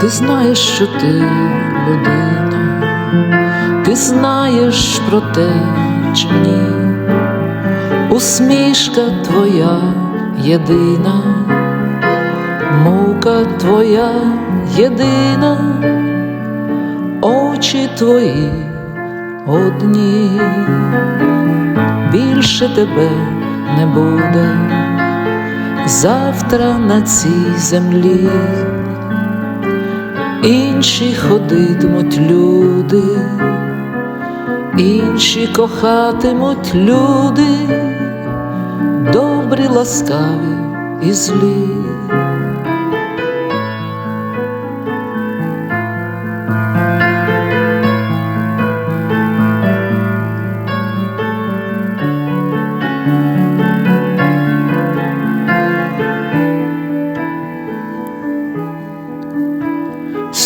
Ти знаєш, що ти людина, ти знаєш про те, чи ні, усмішка твоя єдина, мука твоя єдина, очі твої одні, більше тебе не буде. Завтра на цій землі. Інші ходитимуть люди, інші кохатимуть люди, добрі, ласкаві і злі.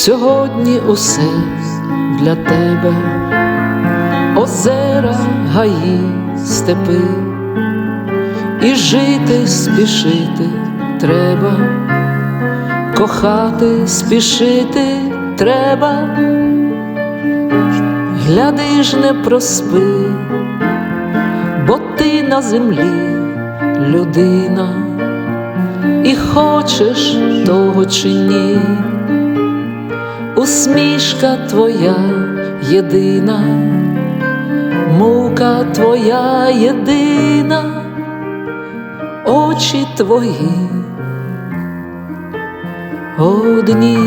Сьогодні усе для тебе, озера, гаї, степи, і жити, спішити треба, кохати, спішити треба, гляди ж не проспи, бо ти на землі людина, і хочеш того чи ні усмішка твоя єдина, мука твоя єдина, очі твої одні.